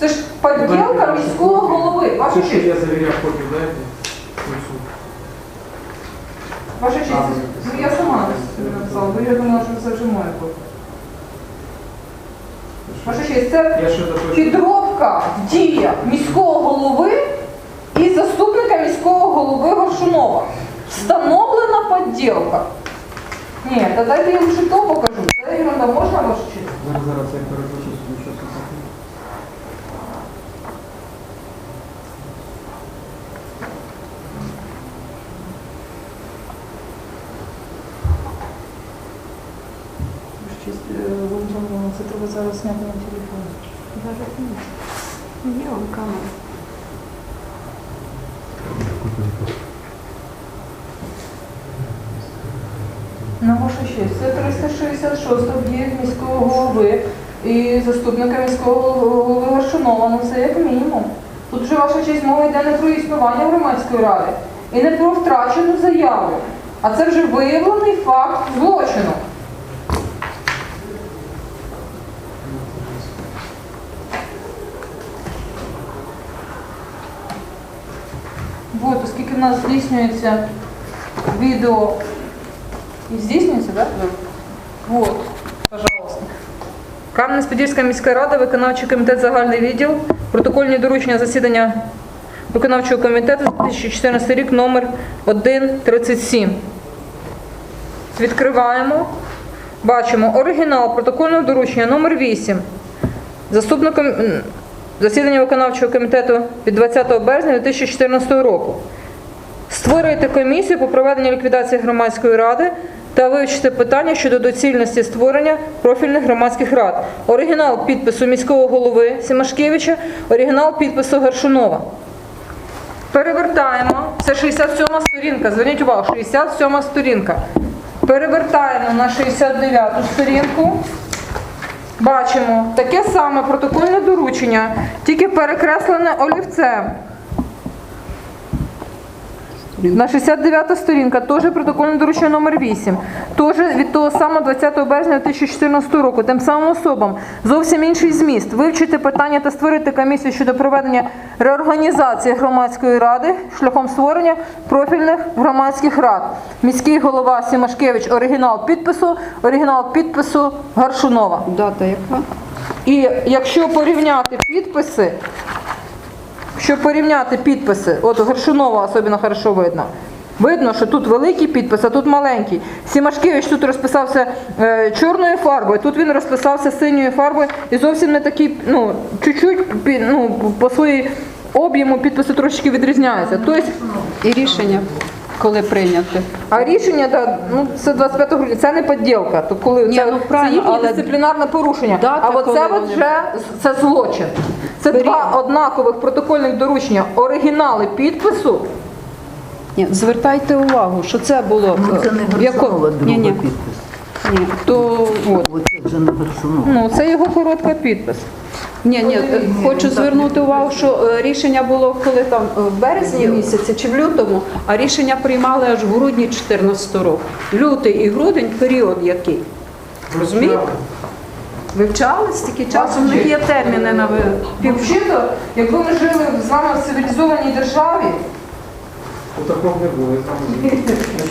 Це ж поділка міського голови. Ваша Це що честь. я завіряв копію, дайте? Ваша честь. Ну я сама собі написала, бо я думала, що це вже моя копія. Ваша честь, це Я ще допишу. підробка в діях міського голови і заступника міського голови Горшунова. Встановлена поділка. Ні, та дайте я лише то покажу. Це ерунда, можна ваша честь? Зараз, зараз я собі щось таке. Е, це треба зараз зняти на телефон. Зараз ні. Є вам камера. На вашу честь, це 366 об'єкт міського голови і заступника міського голови Горшунова. Ну це як мінімум. Тут вже ваша честь мова йде не про існування громадської ради і не про втрачену заяву, а це вже виявлений факт злочину. Вот, оскільки в нас здійснюється відео і здійснюється, так? Вот, пожалуйста. Кам'янець-Подільська міська рада, виконавчий комітет загальний відділ, протокольні доручення засідання виконавчого комітету 2014 рік номер 137. Відкриваємо. Бачимо оригінал протокольного доручення номер 8. Заступником засідання виконавчого комітету від 20 березня 2014 року. Створюєте комісію по проведенню ліквідації громадської ради та вивчити питання щодо доцільності створення профільних громадських рад. Оригінал підпису міського голови Сімашкевича, оригінал підпису Гершунова. Перевертаємо. Це 67 сторінка. Зверніть увагу, 67 сторінка. Перевертаємо на 69 сторінку. Бачимо таке саме протокольне доручення, тільки перекреслене олівцем. На 69 сторінка, теж протокольне доручення номер 8. Теж від того самого 20 березня 2014 року. Тим самим особам зовсім інший зміст. Вивчити питання та створити комісію щодо проведення реорганізації громадської ради шляхом створення профільних громадських рад. Міський голова Сімашкевич, оригінал підпису, оригінал підпису Гаршунова. Дата яка? І якщо порівняти підписи, якщо порівняти підписи, от Горшунова особливо хорошо видно. Видно, що тут великий підпис, а тут маленький. Сімашкевич тут розписався е, чорною фарбою, тут він розписався синьою фарбою і зовсім не такий, ну, чуть-чуть ну, по своїй об'єму підписи трошечки відрізняються. Тобто, І рішення, коли прийняти. а рішення, да, ну, це 25 грудня, це не поділка, то коли Ні, це, ну, це правильно, їхнє але дисциплінарне порушення. дата, а от коли от вони- вже це злочин. Це Беріть. два однакових протокольних доручення, оригінали підпису. Ні, звертайте увагу, що це було. Ну, це не в яко- Гарсонова Ні, ні, підпис. ні. То от. Оце вже не Гарсонова. Ну, це його коротка підпис. Ні, ні, е, хочу звернути увагу, що е, рішення було коли там е, в березні місяці чи в лютому, а рішення приймали аж в грудні 2014 року. Лютий і грудень період який? Розумієте? Вивчали стільки часу, в них є терміни на ви- Взагалі-то, якби ми жили з вами в цивілізованій державі, Отакого не було.